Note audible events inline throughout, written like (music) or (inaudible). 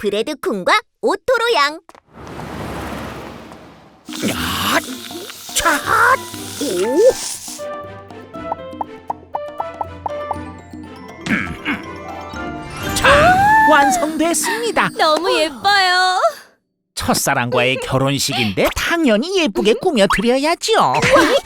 브레드 쿤과 오토로 양. 차! 오! 자, 완성됐습니다. 너무 예뻐요. 첫사랑과의 결혼식인데 당연히 예쁘게 꾸며드려야죠.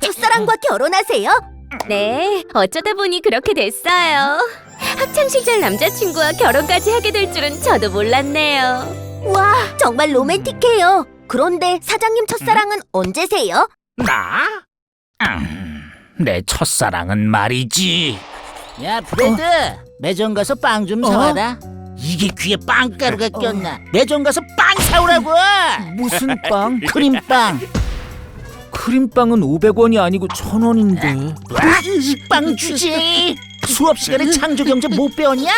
첫사랑과 결혼하세요? 네, 어쩌다 보니 그렇게 됐어요. 학창 시절 남자친구와 결혼까지 하게 될 줄은 저도 몰랐네요. 와, 정말 로맨틱해요. 그런데 사장님 첫사랑은 언제세요? 나? 음, 내 첫사랑은 말이지. 야 브레드 매점 가서 빵좀 어? 사와라 이게 귀에 빵가루가 꼈나 매점 가서 빵 사오라고 무슨 빵? 크림빵 크림빵은 500원이 아니고 1000원인데. 빵 주지 수업 시간에 창조 경제 못 배웠냐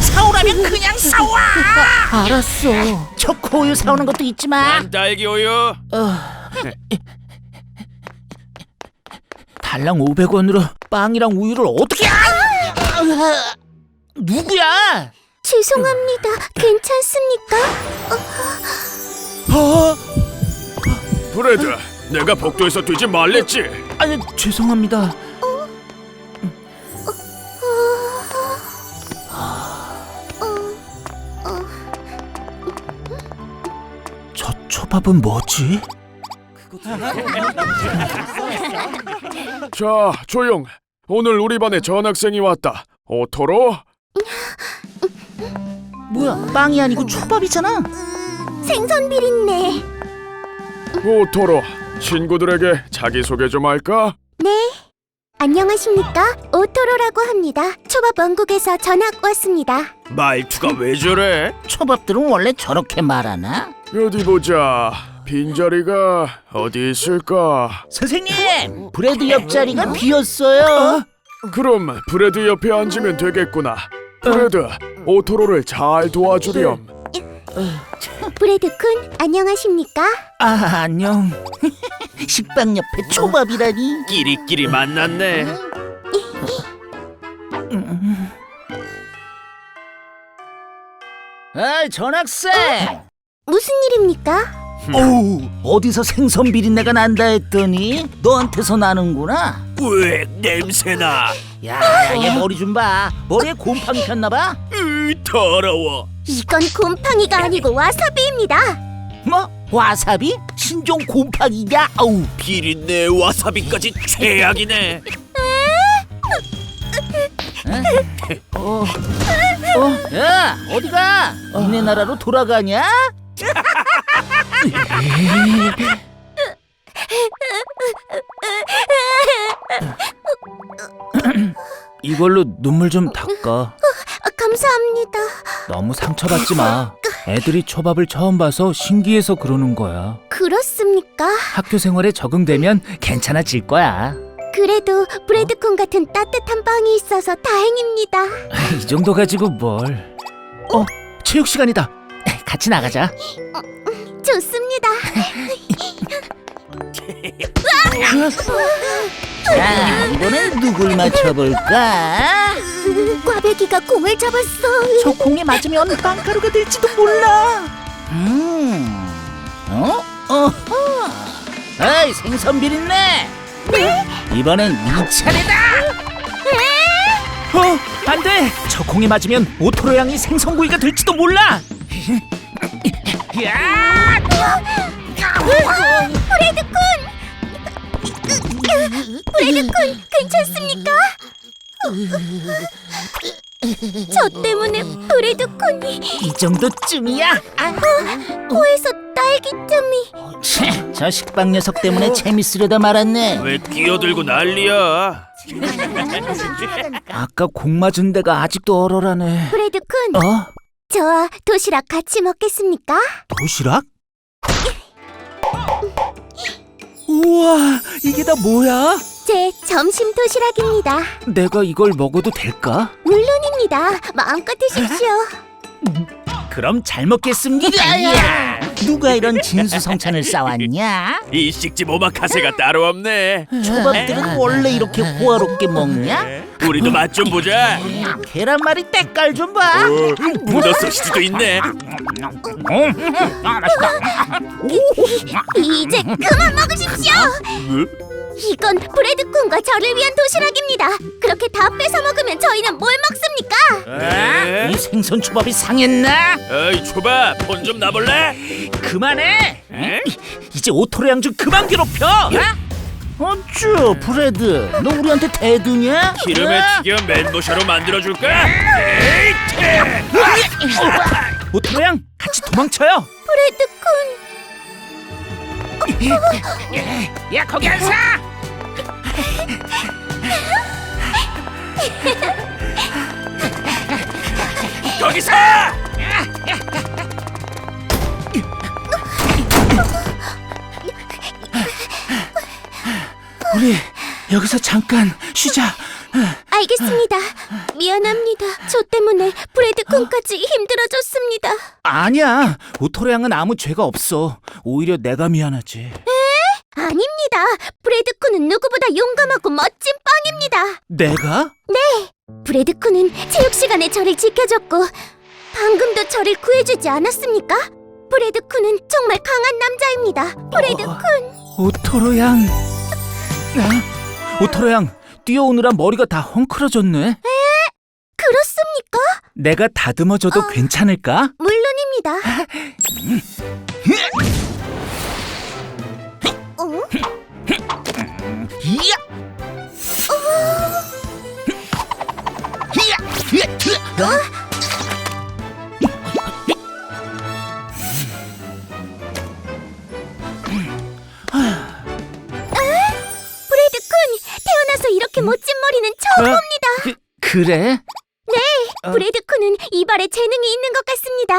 사오라면 그냥 사와 (laughs) 알았어. 초코우유 사오는 것도 있지만 딸기 우유 달랑 500원으로 빵이랑 우유를 어떻게 누구야 죄송합니다. 괜찮습니까? 어? 브레드 내가 복도에서 뛰지 말랬지 아니 죄송합니다. 초밥은 뭐지? (laughs) 자 조용 오늘 우리 반에 전학생이 왔다 오토로 뭐야 빵이 아니고 초밥이잖아 생선 비린내. 오토로 친구들에게 자기소개 좀 할까? 네. 안녕하십니까? 오토로라고 합니다. 초밥 원국에서 전학 왔습니다. 말투가 왜 저래? 초밥들은 원래 저렇게 말하나 어디 보자. 빈자리가 어디 있을까? 선생님 브레드 옆자리가 비었어요. 그럼 브레드 옆에 앉으면 되겠구나. 브레드 오토로를 잘 도와주렴. 브레드 쿤, 안녕하십니까? 아 안녕. (laughs) 식빵 옆에 초밥이라니. 끼리끼리 만났네. 아 전학생 무슨 일입니까? 어우 어디서 생선 비린내가 난다 했더니 너한테서 나는구나. 으 냄새나? 야 얘 머리 좀 봐. 머리에 곰팡이 폈나 봐? 으 더러워. 이건 곰팡이가 아니고 와사비입니다. 뭐? 와사비? 신종 곰팡이냐 어우. 비린내 와사비까지 최악이네. 어, 야 어디가? 니네 나라로 돌아가냐 이걸로 눈물 좀 닦아. 아, 감사합니다. 너무 상처받지 마. 애들이 초밥을 처음 봐서 신기해서 그러는 거야. 그렇습니까? 학교 생활에 적응되면 괜찮아질 거야. 그래도 브레드 쿤 같은 따뜻한 빵이 있어서 다행입니다. 이 정도 가지고 뭘? 어, 체육 시간이다. 같이 나가자. 좋습니다. 자 이번엔 누굴 맞춰볼까 꽈배기가 공을 잡았어. 저 공에 맞으면 빵가루가 될지도 몰라 음 어? 어허 에이 생선 비린내 네? 이번엔 네 차례다 어, 안 돼! 저 공에 맞으면 오토로 양이 생선구이가 될지도 몰라! 야! 브레드 쿤! 브레드 쿤, 괜찮습니까? 저 때문에 브레드 쿤이 이 정도쯤이야 코에서 딸기잼이 치, 저 식빵 녀석 때문에 재밌으려다 말았네 왜 끼어들고 난리야 (laughs) 아까 공 맞은 데가 아직도 얼얼하네. 브레드 쿤, 어? 저와 도시락 같이 먹겠습니까? 도시락? 우와, 이게 다 뭐야? 제 점심 도시락입니다. 내가 이걸 먹어도 될까? 물론입니다. 마음껏 드십시오. 그럼 잘 먹겠습니다. 야야 누가 이런 진수성찬을 쌓았냐? 이 식집 오마카세가 따로 없네. 초밥들은 원래 이렇게 호화롭게 먹냐? 우리도 맛 좀 보자. 계란말이 때깔 좀 봐. 문어 소시지도 있네. 이제 그만 먹으십시오. 이건 브레드콘과 저를 위한 도시락입니다. 그렇게 다 뺏어 먹으면 저희는 뭘 먹습니까? 이 생선 초밥이 상했나? 어이 초밥 폰좀 놔볼래? 그만해. 이제 오토레양 좀 그만 괴롭혀. 어쭈 브레드, 너 우리한테 대드냐? 기름에 튀겨 멘보샤로 만들어줄까? 오토로양 같이 도망쳐요. 브레드콘. 야 거기 안 사. 거기서! 우리 여기서 잠깐 쉬자. 알겠습니다. 미안합니다. 저 때문에 브레드콘까지 힘들어졌습니다. 아니야. 오토로 양은 아무 죄가 없어. 오히려 내가 미안하지. 아닙니다. 브레드콘은 누구보다 용감하고 멋진 빵입니다. 내가? 브레드콘은 체육 시간에 저를 지켜줬고 방금도 저를 구해주지 않았습니까? 브레드콘은 정말 강한 남자입니다. 브레드콘. 오토로 양. 아, 오토로 양 뛰어오느라 머리가 다 헝클어졌네. 그렇습니까? 내가 다듬어줘도 괜찮을까? 물론입니다. 어? 이야. 이야. 그, 그래? 어. 브레드콘은 이발에 재능이 있는 것 같습니다.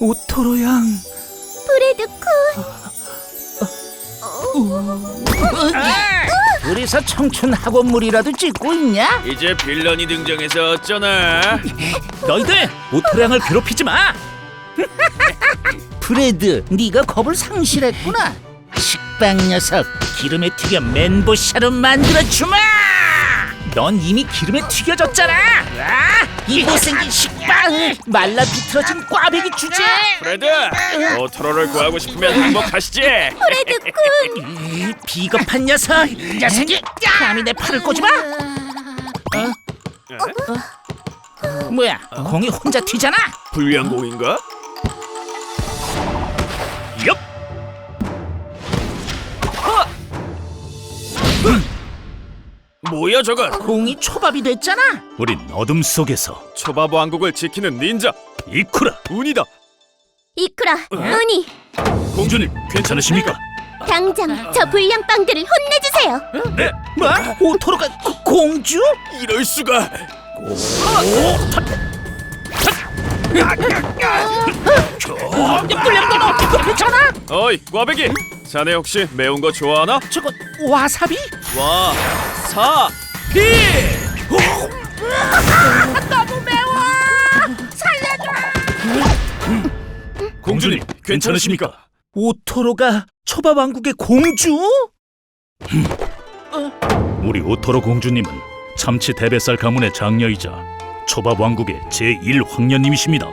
오토로 양. 브레드콘. 둘이서 청춘 학원물이라도 찍고 있냐? 이제 빌런이 등장해서 어쩌나? 너희들 오토로양을 괴롭히지 마. 브레드, 네가 겁을 상실했구나. 식빵 녀석, 기름에 튀겨 멘보샤로 만들어 주마. 넌 이미 기름에 튀겨졌잖아. 아, 이 못생긴 식빵, 말라 비틀어진 꽈배기 주제. 프레드, 오토로를 구하고 싶으면 항복하시지. 이 비겁한 녀석, 이 녀석이 감히 내 팔을 꼬집어? 어? 뭐야, 공이 혼자 튀잖아. 불량공인가? 엽! 뭐야 저건? 공이 초밥이 됐잖아. 우린 어둠 속에서 초밥 왕국을 지키는 닌자 이쿠라 운이다. 이쿠라, 우니, 공주님 괜찮으십니까? 당장 저 불량 빵들을 혼내주세요. 네. 뭐? 오토로가 고- 공주? 이럴 수가. 불량도 어떻게 괜찮아? 어이 꽈배기, 자네 혹시 매운 거 좋아하나? 저거 와사비? 와, 사, 피. 너무 매워. 공주님 괜찮으십니까? 오토로가 초밥 왕국의 공주? 우리 오토로 공주님은 참치 대뱃살 가문의 장녀이자 초밥 왕국의 제1 황녀님이십니다.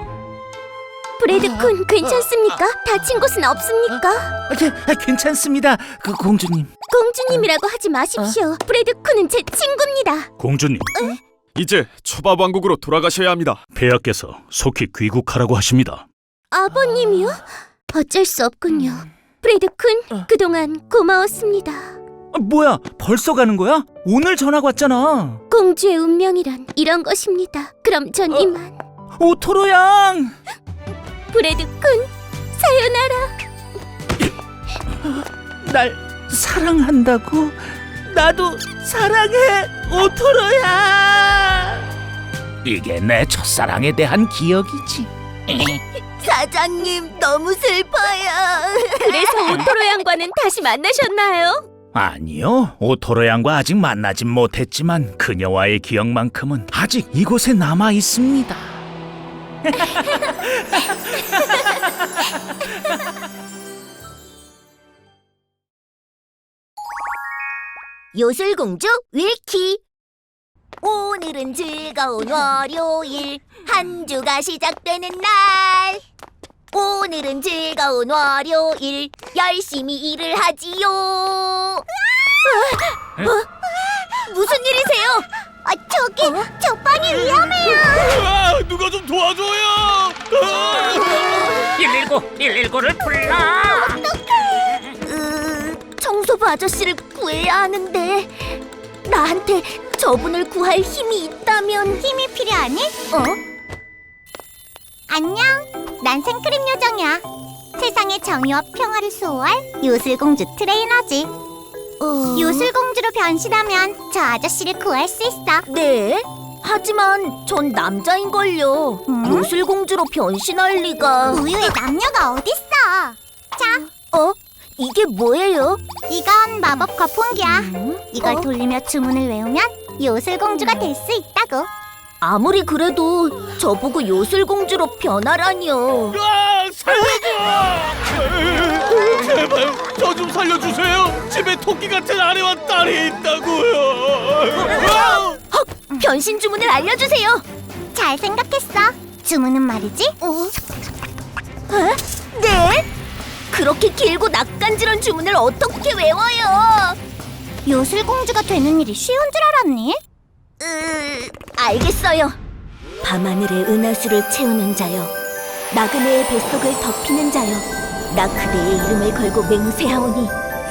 브레드콘 괜찮습니까? 다친 곳은 없습니까? 아, 게- 아, 괜찮습니다. 그 공주님. 공주님이라고 하지 마십시오. 브레드콘은 제 친구입니다. 공주님, 이제 초밥 왕국으로 돌아가셔야 합니다. 폐하께서 속히 귀국하라고 하십니다. 아버님이요? 어쩔 수 없군요. 브레드콘, 그동안 고마웠습니다. 아, 뭐야? 벌써 가는 거야? 오늘 전화 왔잖아. 공주의 운명이란 이런 것입니다. 그럼 전 이만. 오토로 양. 브레드콘, 사요나라. 날 사랑한다고? 나도 사랑해. 오토로야. 이게 내 첫사랑에 대한 기억이지. 사장님, 너무 슬퍼요. 그래서 오토로 양과는 다시 만나셨나요? 아니요. 오토로 양과 아직 만나진 못했지만 그녀와의 기억만큼은 아직 이곳에 남아 있습니다. (laughs) (laughs) 요술공주 윌키. 오늘은 즐거운 월요일. 한 주가 시작되는 날. 오늘은 즐거운 월요일. 열심히 일을 하지요. 어? 무슨 일이세요? 아, 저기 저 빵이 위험해요 아, 누가 좀 도와줘요. 119, 119를 불러. 으, 청소부 아저씨를 구해야 하는데 나한테 저분을 구할 힘이 있다면 힘이 필요하니? 어? 안녕, 난 생크림 요정이야. 세상의 정의와 평화를 수호할 요술공주 트레이너지. 요술공주로 변신하면 저 아저씨를 구할 수 있어. 네? 하지만 전 남자인걸요. 요술공주로 변신할 리가. 우유에 남녀가 어딨어? 자, 어? 이게 뭐예요? 이건 마법 거품기야. 이걸 돌리며 주문을 외우면 요술공주가 될 수 있다고. 아무리 그래도 저보고 요술공주로 변하라니요. 아, 살려줘! 제발 저 좀 살려주세요. 집에 토끼 같은 아내와 딸이 있다고요. 변신 주문을 알려주세요. 잘 생각했어. 주문은 말이지? 어? 에? 네? 그렇게 길고 낯간지런 주문을 어떻게 외워요? 요술공주가 되는 일이 쉬운 줄 알았니? 으, 알겠어요. 밤하늘의 은하수를 채우는 자여, 나그네의 뱃속을 덮이는 자여, 나 그대의 이름을 걸고 맹세하오니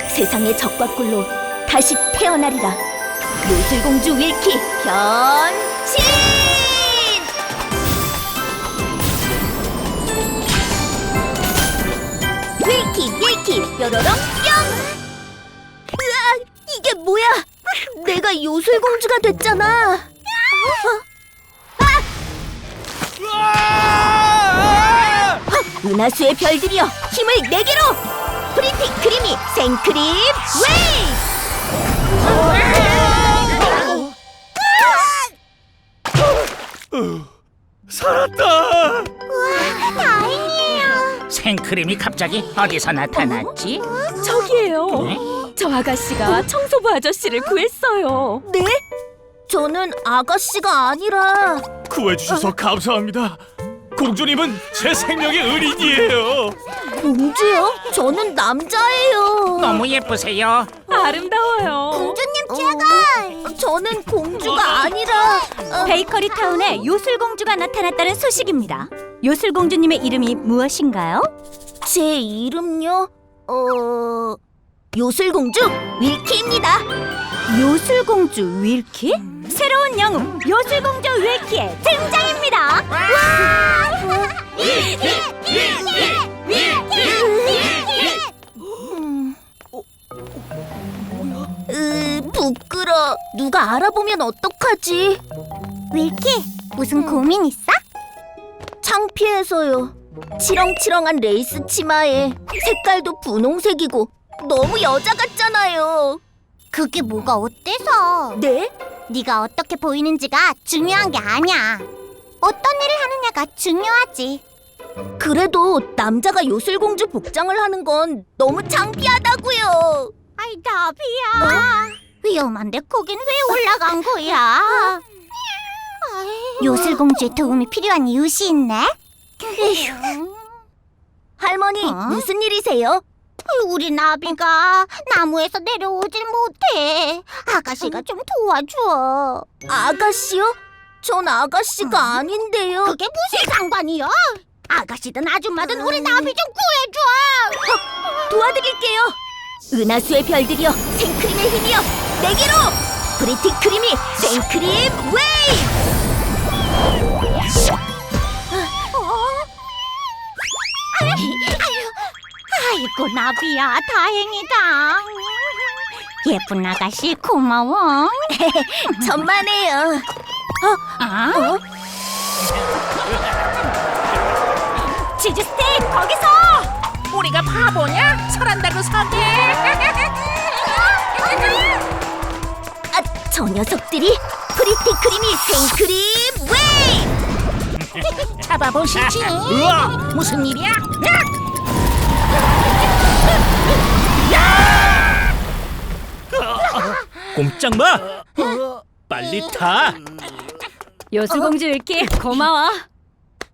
세상의 적과 꿀로 다시 태어나리라. 요술공주 윌키 변신! 윌키 윌키 뾰로롱 뿅! 으아, 이게 뭐야? 내가 요술공주가 됐잖아. 어? 아! 은하수의 별들이여 힘을 내게로! 프리티 크리미 생크림 웨이! 살았다. 다행이에요. 생크림이 갑자기 어디서 나타났지? 저기에요. 저 아가씨가 청소부 아저씨를 구했어요. 네? 저는 아가씨가 아니라 구해주셔서 감사합니다. 공주님은 제 생명의 은인이에요. 공주요? 저는 남자예요. 너무 예쁘세요. 아름다워요. 공주님 제가 저는 공주가 아니라 어, 베이커리 타운에 요술공주가 나타났다는 소식입니다. 요술공주님의 이름이 무엇인가요? 제 이름요? 어 요술공주 윌키입니다. 요술공주 윌키? 새로운 영웅 요술공주 윌키의 등장입니다. 으 부끄러. 누가 알아보면 어떡하지? 윌키 무슨 고민 있어? 창피해서요. 치렁치렁한 레이스 치마에 색깔도 분홍색이고 너무 여자 같잖아요. 그게 뭐가 어때서? 네? 네가 어떻게 보이는지가 중요한 게 아니야. 어떤 일을 하느냐가 중요하지. 그래도 남자가 요술공주 복장을 하는 건 너무 창피하다고요. 아이 나비야. 위험한데 거긴 왜 올라간 거야? 요술공주의 도움이 필요한 이웃이 있네. (laughs) 할머니 무슨 일이세요? 우리 나비가 나무에서 내려오질 못해. 아가씨가 좀 도와줘. 아가씨요? 전 아가씨가 아닌데요. 그게 무슨 상관이요? 아가씨든 아줌마든 우리 나비 좀 구해줘. 도와드릴게요. 은하수의 별들이여 생크림의 힘이여 내게로 브리티 크림이 생크림 웨이. 아 이고 나비야 다행이다 예쁜 아가씨 고마워 (laughs) 천만에요. 아? 어? 치즈 스틱 거기서 우리가 바보냐? 설한다고 서게 (laughs) 아, 저 녀석들이 프리티 크림이 생크림 웨이! 잡아보시지 으아! 무슨 일이야? 꼼짝 마. 빨리 타. 요술공주 윌키 고마워.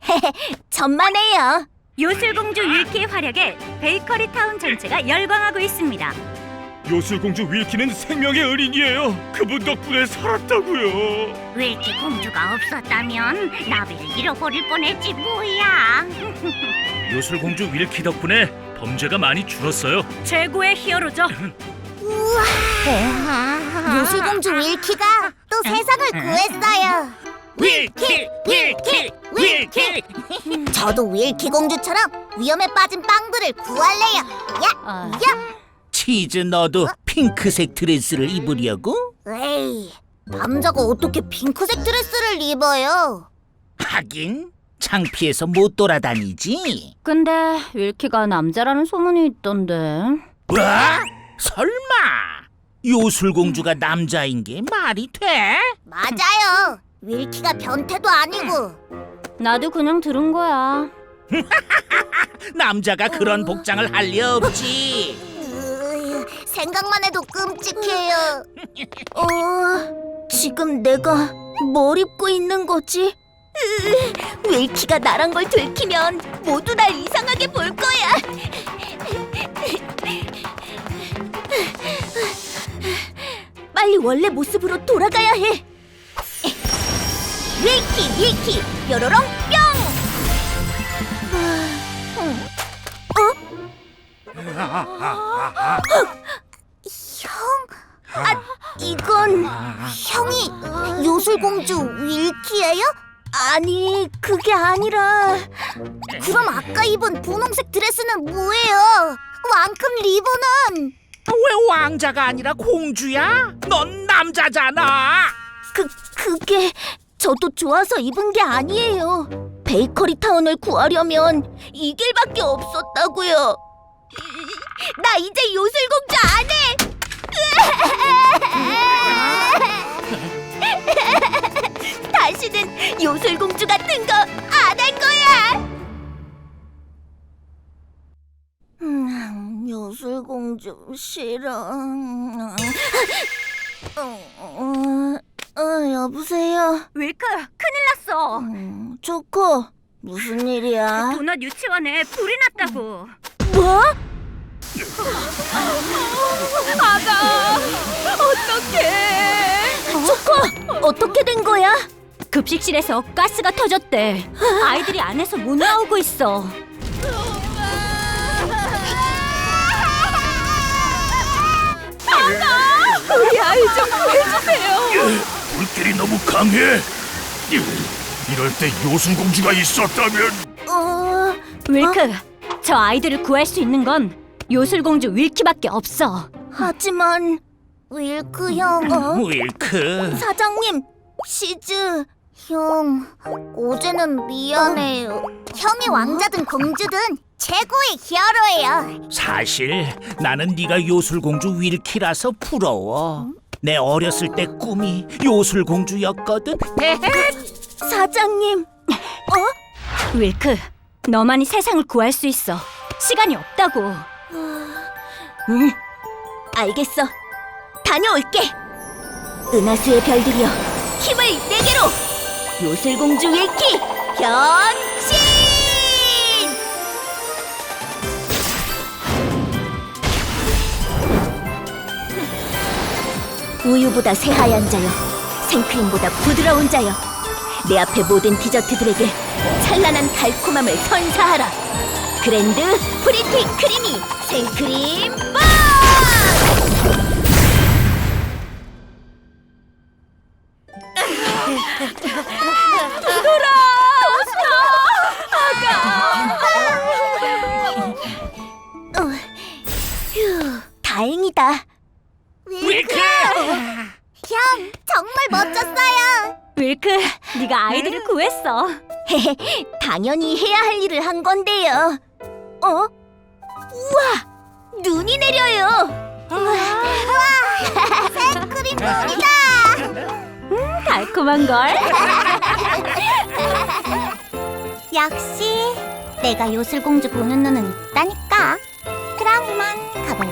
(laughs) 천만에요. 요술공주 윌키의 활약에 베이커리 타운 전체가 열광하고 있습니다. 요술공주 윌키는 생명의 은인이에요. 그분 덕분에 살았다고요. 윌키 공주가 없었다면 나비를 잃어버릴 뻔했지 뭐야. (laughs) 요술공주 윌키 덕분에 범죄가 많이 줄었어요. 최고의 히어로죠. (laughs) 요술공주 윌키가 또 세상을 구했어요. 윌키 윌키 윌키 저도 윌키 공주처럼 위험에 빠진 빵들을 구할래요. 야, 야. 치즈 너도 핑크색 드레스를 입으려고? 에이, 남자가 어떻게 핑크색 드레스를 입어요? 하긴 창피해서 못 돌아다니지 근데 윌키가 남자라는 소문이 있던데. 뭐? 설마 요술공주가 남자인 게 말이 돼? 맞아요. 윌키가 변태도 아니고. 나도 그냥 들은 거야. (laughs) 남자가 그런 복장을 할 리 없지 으, 생각만 해도 끔찍해요. 어, 지금 내가 뭘 입고 있는 거지? 으, 윌키가 나란 걸 들키면 모두 날 이상하게 볼 거야. 빨리 원래 모습으로 돌아가야 해. 윌키, 윌키, 뾰로롱 뿅! 형? 아, 이건 형이 요술공주 윌키예요? 아니, 그게 아니라 그럼 아까 입은 분홍색 드레스는 뭐예요? 왕큼 리본은 왜 왕자가 아니라 공주야? 넌 남자잖아 그, 그게 저도 좋아서 입은 게 아니에요 베이커리 타운을 구하려면 이 길밖에 없었다고요 나 이제 요술공주 안 해! (laughs) 다시는 요술공주 같은 거 안 할 거야! 음, 요술공주 싫어. 어, 어, 여보세요. 윌크, 큰일 났어. 음, 초코, 무슨 일이야? 도넛 유치원에 불이 났다고. 뭐? 아가, 어떡해. 초코, 어떻게 된 거야? 급식실에서 가스가 터졌대. 아이들이 안에서 못 나오고 있어. 아가, 우리 아이 좀 구해주세요. 불길이 너무 강해. 이럴 때 요술공주가 있었다면 어, 윌크, 저 아이들을 구할 수 있는 건 요술공주 윌키밖에 없어. 하지만 윌크 형, 어? 윌크 사장님, 시즈 형, 어제는 미안해요. 형이 왕자든 공주든 최고의 히어로예요. 사실 나는 네가 요술공주 윌키라서 부러워 내 어렸을 때 꿈이 요술공주였거든 (laughs) 사장님, 윌크, 너만이 세상을 구할 수 있어. 시간이 없다고. 응, 알겠어. 다녀올게. 은하수의 별들이여, 힘을 내게로. 요술공주 윌키 변신! 우유보다 새하얀 자여, 생크림보다 부드러운 자여, 내 앞의 모든 디저트들에게 찬란한 달콤함을 선사하라. 그랜드 프리티 크리미 생크림 멋졌어요. 윌크, 네가 아이들을 구했어. (laughs) 당연히 해야 할 일을 한 건데요. 어? 우와! 눈이 내려요. 우와! 생크림 눈이다. 달콤한 걸. (laughs) 역시 내가 요술공주 보는 눈은 있다니까. 그럼 이만 가볼래?